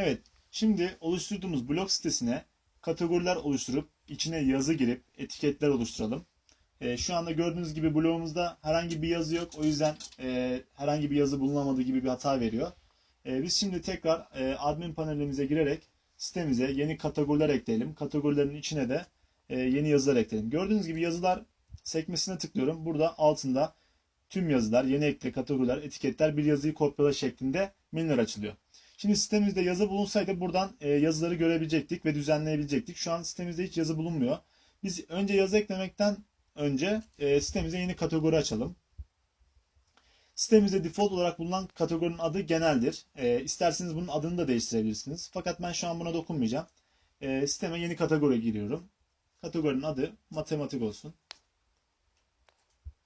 Evet, şimdi oluşturduğumuz blog sitesine kategoriler oluşturup içine yazı girip etiketler oluşturalım. Ee, şu anda gördüğünüz gibi blogumuzda herhangi bir yazı yok. O yüzden e, herhangi bir yazı bulunamadığı gibi bir hata veriyor. Ee, biz şimdi tekrar e, admin panelimize girerek sitemize yeni kategoriler ekleyelim. Kategorilerin içine de e, yeni yazılar ekleyelim. Gördüğünüz gibi yazılar sekmesine tıklıyorum. Burada altında tüm yazılar, yeni ekle kategoriler, etiketler bir yazıyı kopyala şeklinde menüler açılıyor. Şimdi sitemizde yazı bulunsaydı buradan e, yazıları görebilecektik ve düzenleyebilecektik. Şu an sitemizde hiç yazı bulunmuyor. Biz önce yazı eklemekten önce e, sitemize yeni kategori açalım. Sitemizde default olarak bulunan kategorinin adı geneldir. E, isterseniz bunun adını da değiştirebilirsiniz. Fakat ben şu an buna dokunmayacağım. E, siteme yeni kategori giriyorum. Kategorinin adı matematik olsun.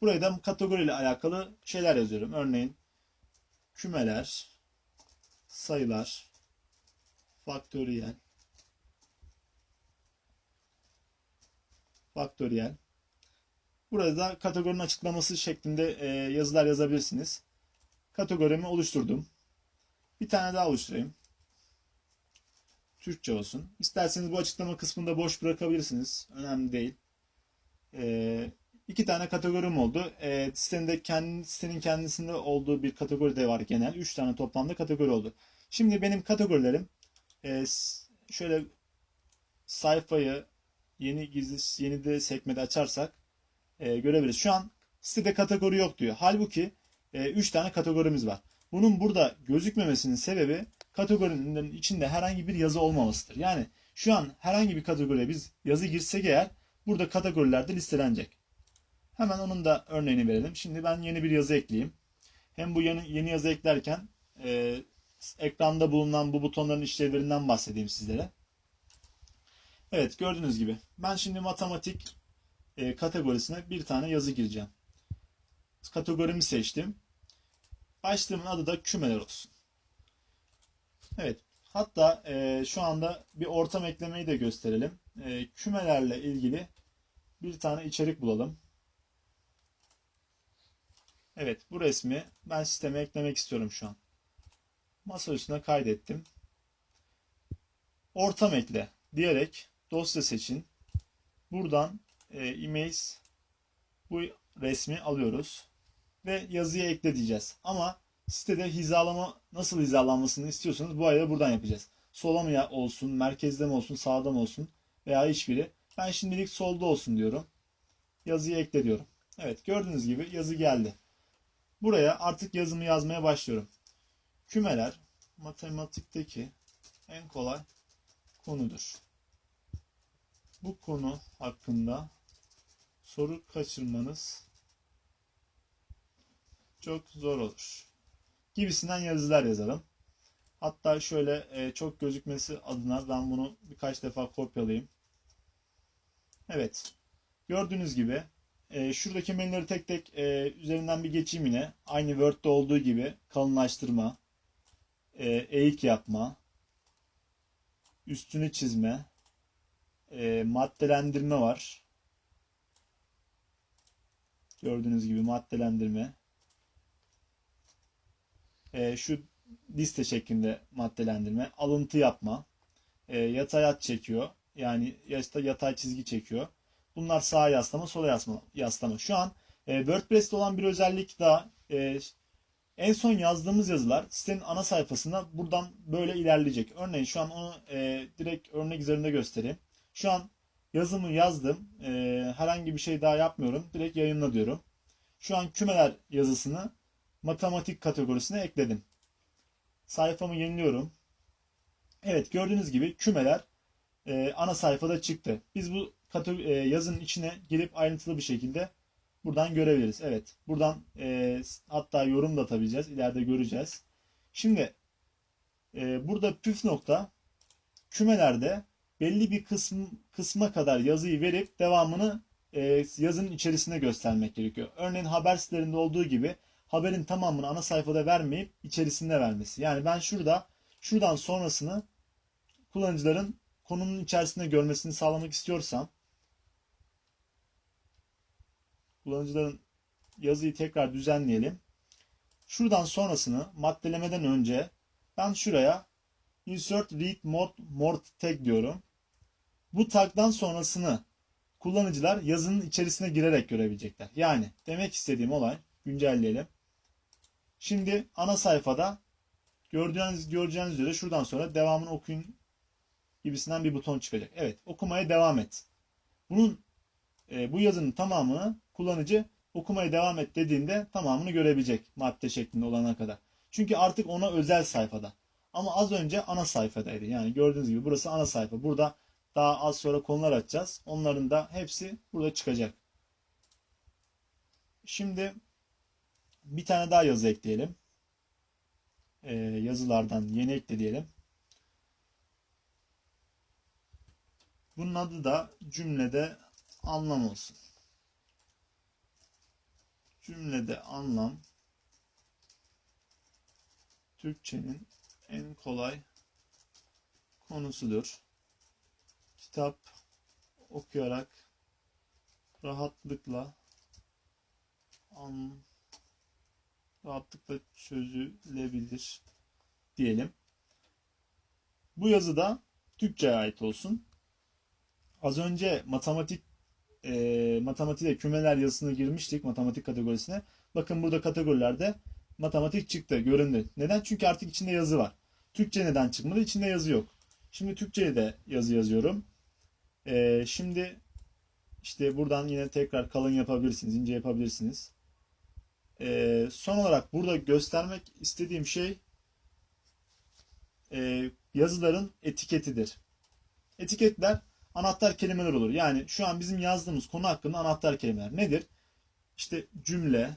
Buraya da kategoriyle alakalı şeyler yazıyorum. Örneğin kümeler, sayılar, faktöriyel, faktöriyel. Burada da kategorinin açıklaması şeklinde e, yazılar yazabilirsiniz. Kategorimi oluşturdum. Bir tane daha oluşturayım. Türkçe olsun. İsterseniz bu açıklama kısmında boş bırakabilirsiniz. Önemli değil. E, iki tane kategorim oldu. E, sitenin, kendi, sitenin kendisinde olduğu bir kategori de var genel. Üç tane toplamda kategori oldu. Şimdi benim kategorilerim e, şöyle sayfayı yeni gizli yeni de sekmede açarsak e, görebiliriz. Şu an sitede kategori yok diyor. Halbuki 3 e, tane kategorimiz var. Bunun burada gözükmemesinin sebebi kategorinin içinde herhangi bir yazı olmamasıdır. Yani şu an herhangi bir kategoriye biz yazı girsek eğer burada kategorilerde listelenecek. Hemen onun da örneğini verelim. Şimdi ben yeni bir yazı ekleyeyim. Hem bu yeni, yeni yazı eklerken e, ekranda bulunan bu butonların işlevlerinden bahsedeyim sizlere. Evet gördüğünüz gibi ben şimdi matematik e, kategorisine bir tane yazı gireceğim. Kategorimi seçtim. Başlığımın adı da kümeler olsun. Evet. Hatta e, şu anda bir ortam eklemeyi de gösterelim. E, kümelerle ilgili bir tane içerik bulalım. Evet bu resmi ben sisteme eklemek istiyorum şu an. Masa üstüne kaydettim. Ortam ekle diyerek dosya seçin. Buradan e, image bu resmi alıyoruz ve yazıya ekle diyeceğiz. Ama sitede hizalama nasıl hizalanmasını istiyorsanız bu ayarı buradan yapacağız. Sola mı olsun, merkezde mi olsun, sağda mı olsun veya hiçbiri. Ben şimdilik solda olsun diyorum. Yazıyı ekle diyorum. Evet gördüğünüz gibi yazı geldi. Buraya artık yazımı yazmaya başlıyorum. Kümeler matematikteki en kolay konudur. Bu konu hakkında soru kaçırmanız çok zor olur. Gibisinden yazılar yazalım. Hatta şöyle e, çok gözükmesi adına ben bunu birkaç defa kopyalayayım. Evet. Gördüğünüz gibi e, şuradaki menüleri tek tek e, üzerinden bir geçeyim yine. Aynı Word'de olduğu gibi kalınlaştırma, e, eğik yapma, üstünü çizme, e, maddelendirme var. Gördüğünüz gibi maddelendirme. E, şu liste şeklinde maddelendirme. Alıntı yapma. E, yatay at çekiyor. Yani yatay çizgi çekiyor. Bunlar sağa yaslama, sola yaslama. yaslama. Şu an e, WordPress'te olan bir özellik daha. E, en son yazdığımız yazılar sitenin ana sayfasında buradan böyle ilerleyecek. Örneğin şu an onu e, direkt örnek üzerinde göstereyim. Şu an yazımı yazdım. E, herhangi bir şey daha yapmıyorum. Direkt yayınla diyorum. Şu an kümeler yazısını matematik kategorisine ekledim. Sayfamı yeniliyorum. Evet gördüğünüz gibi kümeler e, ana sayfada çıktı. Biz bu e, yazının içine girip ayrıntılı bir şekilde buradan görebiliriz. Evet buradan e, hatta yorum da atabileceğiz. İleride göreceğiz. Şimdi e, burada püf nokta kümelerde belli bir kısım, kısma kadar yazıyı verip devamını e, yazının içerisine göstermek gerekiyor. Örneğin haber sitelerinde olduğu gibi haberin tamamını ana sayfada vermeyip içerisinde vermesi. Yani ben şurada şuradan sonrasını kullanıcıların konunun içerisinde görmesini sağlamak istiyorsam kullanıcıların yazıyı tekrar düzenleyelim. Şuradan sonrasını maddelemeden önce ben şuraya insert read mode more tag diyorum. Bu tagdan sonrasını kullanıcılar yazının içerisine girerek görebilecekler. Yani demek istediğim olay güncelleyelim. Şimdi ana sayfada gördüğünüz, göreceğiniz üzere şuradan sonra devamını okuyun gibisinden bir buton çıkacak. Evet okumaya devam et. Bunun e, bu yazının tamamını kullanıcı okumaya devam et dediğinde tamamını görebilecek madde şeklinde olana kadar. Çünkü artık ona özel sayfada. Ama az önce ana sayfadaydı. Yani gördüğünüz gibi burası ana sayfa. Burada daha az sonra konular açacağız. Onların da hepsi burada çıkacak. Şimdi bir tane daha yazı ekleyelim. Ee, yazılardan yeni ekle diyelim. Bunun adı da cümlede anlam olsun. Cümlede anlam Türkçenin en kolay konusudur. Kitap okuyarak rahatlıkla an, rahatlıkla çözülebilir diyelim. Bu yazı da Türkçe'ye ait olsun. Az önce matematik e, matematiğe kümeler yazısına girmiştik matematik kategorisine. Bakın burada kategorilerde matematik çıktı, göründü. Neden? Çünkü artık içinde yazı var. Türkçe neden çıkmadı? İçinde yazı yok. Şimdi Türkçe'ye de yazı yazıyorum. E, şimdi işte buradan yine tekrar kalın yapabilirsiniz, ince yapabilirsiniz. E, son olarak burada göstermek istediğim şey e, yazıların etiketidir. Etiketler anahtar kelimeler olur. Yani şu an bizim yazdığımız konu hakkında anahtar kelimeler nedir? İşte cümle,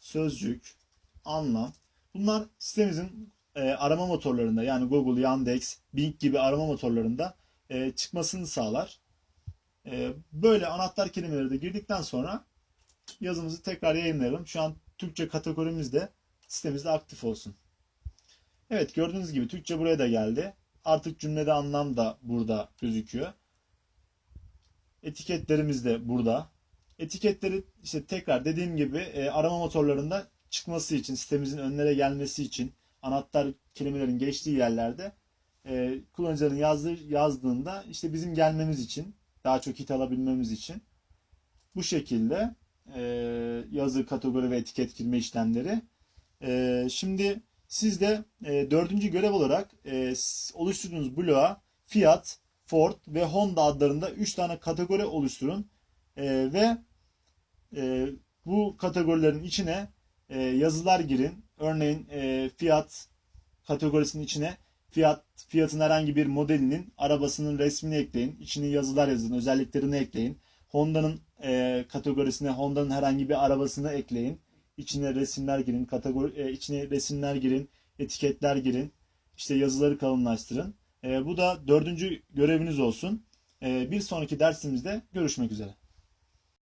sözcük, anlam. Bunlar sitemizin e, arama motorlarında yani Google, Yandex, Bing gibi arama motorlarında e, çıkmasını sağlar. E, böyle anahtar kelimeleri de girdikten sonra yazımızı tekrar yayınlayalım. Şu an Türkçe kategorimiz de sitemizde aktif olsun. Evet gördüğünüz gibi Türkçe buraya da geldi. Artık cümlede anlam da burada gözüküyor. Etiketlerimiz de burada. Etiketleri işte tekrar dediğim gibi e, arama motorlarında çıkması için, sitemizin önlere gelmesi için anahtar kelimelerin geçtiği yerlerde e, kullanıcıların yazdığı, yazdığında işte bizim gelmemiz için, daha çok hit alabilmemiz için bu şekilde e, yazı, kategori ve etiket girme işlemleri. E, şimdi siz de e, dördüncü görev olarak e, oluşturduğunuz bloğa fiyat, Ford ve Honda adlarında 3 tane kategori oluşturun e, ve e, bu kategorilerin içine e, yazılar girin. Örneğin e, fiyat kategorisinin içine fiyat fiyatın herhangi bir modelinin arabasının resmini ekleyin. İçine yazılar yazın, özelliklerini ekleyin. Honda'nın e, kategorisine Honda'nın herhangi bir arabasını ekleyin. İçine resimler girin, kategori e, içine resimler girin, etiketler girin. İşte yazıları kalınlaştırın. E, bu da dördüncü göreviniz olsun. E, bir sonraki dersimizde görüşmek üzere.